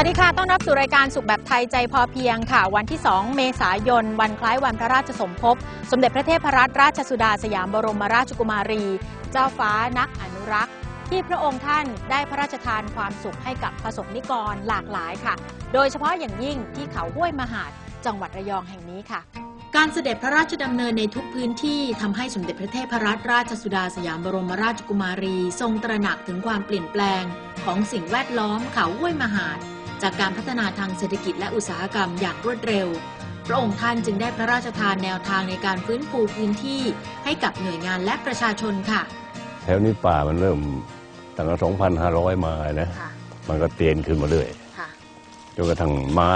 วัสดีค่ะ ต้อนรับสู่รายการสุขแบบไทยใจพอเพียงค่ะ วันที่ 2 เมษายน วันคล้ายวันพระราชสมภพ สมเด็จพระเทพรัตนราชสุดาสยามบรมราชกุมารี เจ้าฟ้านักอนุรักษ์ ที่พระองค์ท่านได้พระราชทานความสุขให้กับประสบนิกรหลากหลายค่ะ โดยเฉพาะอย่างยิ่งที่เขาห้วยมหาด จังหวัดระยองแห่งนี้ค่ะการเสด็จพระราชดำเนินในทุกพื้นที่ทำให้สมเด็จพระเทพรัตนราชสุดาสยามบรมราชกุมารี ทรงตระหนักถึงความเปลี่ยนแปลงของสิ่งแวดล้อมเขาห้วยมหาด จากการพัฒนาทางเศรษฐกิจและอุตสาหกรรมอย่างรวดเร็ว พระองค์ท่านจึงได้พระราชทานแนวทางในการฟื้นฟูพื้นที่ให้กับหน่วยงานและประชาชนค่ะ แถวนี้ป่ามันเริ่มตั้งแต่2,500 มานะค่ะมันก็เตียนขึ้นมาเรื่อยค่ะจนกระทั่งไม้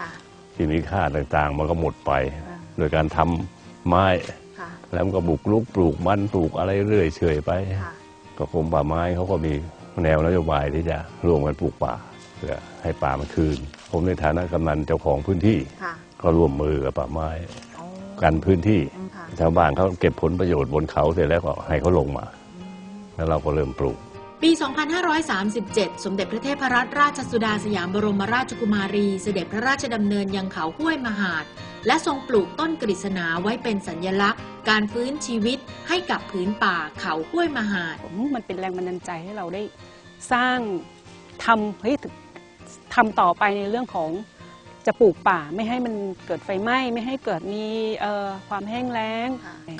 ค่ะที่มีค่าต่างๆ มันก็หมดไปอ่าโดยการทำไม้ค่ะแล้วมันก็บุกลุกปลูกมันปลูกอะไรเรื่อยเฉอยไปค่ะก็กรมป่าไม้เขาก็มีแนวนโยบายที่จะร่วมกันปลูกป่า เพื่อให้ป่ามันคืน ผมในฐานะกำนันเจ้าของพื้นที่ ค่ะก็ร่วมมือกับป่าไม้อ๋อกันพื้นที่ค่ะชาวบ้านเขาเก็บผลประโยชน์บนเขาเสร็จแล้วก็ให้เขาลงมา แล้วเราก็เริ่มปลูก ปี 2537 สมเด็จพระเทพรัตนราชสุดาสยามบรมราชกุมารี เสด็จพระราชดำเนินยังเขาห้วยมหาด และทรงปลูกต้นกฤษณาไว้เป็นสัญลักษณ์ การฟื้นชีวิตให้กับผืนป่าเขาห้วยมหาด ผมมันเป็นแรงบันดาลใจให้เราได้สร้างทำเฮ้ย ทำต่อไปในเรื่องของจะปลูกป่าไม่ให้มันเกิดไฟไหม้ไม่ให้เกิดมีเอ่อความแห้งแล้ง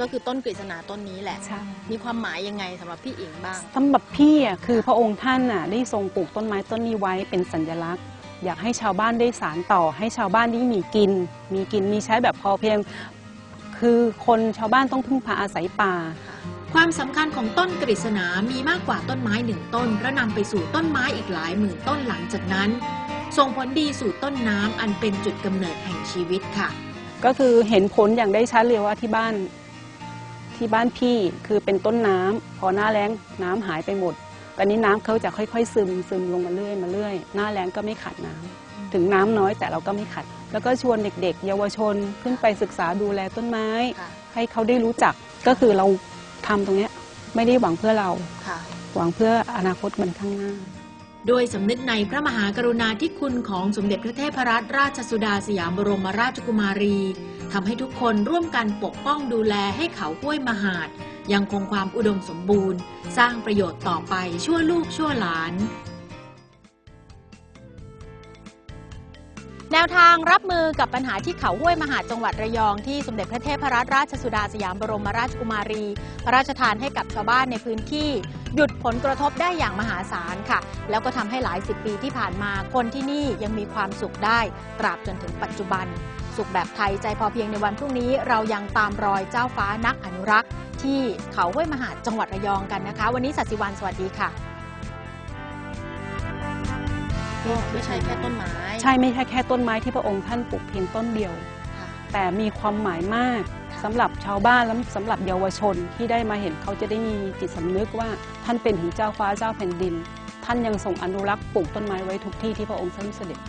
ก็คือต้นกฤษณาต้นนี้แหละใช่มีความหมายยังไงสำหรับพี่อิงบ้างสำหรับพี่อะคือพระองค์ท่านน่ะได้ทรงปลูกต้นไม้ต้นนี้ไว้เป็นสัญลักษณ์ อยากให้ชาวบ้านได้สารต่อ ให้ชาวบ้านได้มีกิน มีกินมีใช้แบบพอเพียง คือคนชาวบ้านต้องพึ่งพาอาศัยป่า ความสำคัญของต้นกฤษณามีมากกว่าต้นไม้หนึ่งต้นและนำไปสู่ต้นไม้อีกหลายหมื่นต้นหลังจากนั้น ส่งผลดีสู่ต้นน้ำอันเป็นจุดกำเนิดแห่งชีวิตค่ะ ก็คือเห็นผลอย่างได้ชัดเลยว่าที่บ้าน ที่บ้านพี่คือเป็นต้นน้ำพอหน้าแล้งน้ำหายไปหมดตอนนี้น้ำเขาจะค่อย ๆ ซึมซึมลงมาเรื่อยมาเรื่อยหน้าแล้งก็ไม่ขัดน้ำถึงน้ำน้อยแต่เราก็ไม่ขัดแล้วก็ชวนเด็ก ๆ เยาวชนขึ้นไปศึกษาดูแลต้นไม้ค่ะให้เขาได้รู้จักก็คือเรา ทำตรงเนี้ยไม่ได้หวังเพื่อเราค่ะหวังเพื่ออนาคตมันข้างหน้าโดยสำนึกในพระมหากรุณาธิคุณของสมเด็จพระเทพรัตนราชสุดาสยามบรมราชกุมารีทำให้ทุกคนร่วมกันปกป้องดูแลให้เขาห้วยมหาด ยังคงความอุดมสมบูรณ์ สร้างประโยชน์ต่อไปชั่วลูกชั่วหลาน แนวทางรับมือกับปัญหาที่เขาห้วยมหาจังหวัดระยองที่สมเด็จพระเทพรัตนราชสุดาสยามบรมราชกุมารี พระราชทานให้กับชาวบ้านในพื้นที่ หยุดผลกระทบได้อย่างมหาศาลค่ะ แล้วก็ทำให้หลายสิบปีที่ผ่านมาคนที่นี่ยังมีความสุขได้ตราบจนถึงปัจจุบัน สุขแบบไทยใจพอเพียงในวันพรุ่งนี้เรายังตามรอยเจ้าฟ้านักอนุรักษ์ ที่เขาห้วยมหาจังหวัดระยองกันนะคะ วันนี้สัสิวันสวัสดีค่ะไม่ใช่แค่ต้นไม้ ใช่ไม่ใช่แค่ต้นไม้ที่พระองค์ท่านปลูกเพียงต้นเดียว แต่มีความหมายมากสำหรับชาวบ้านและสำหรับเยาวชนที่ได้มาเห็นเขาจะได้มีจิตสำนึกว่าท่านเป็นถึงเจ้าฟ้าเจ้าแผ่นดิน ท่านยังทรงอนุรักษ์ปลูกต้นไม้ไว้ทุกที่ที่พระองค์ท่านเสด็จ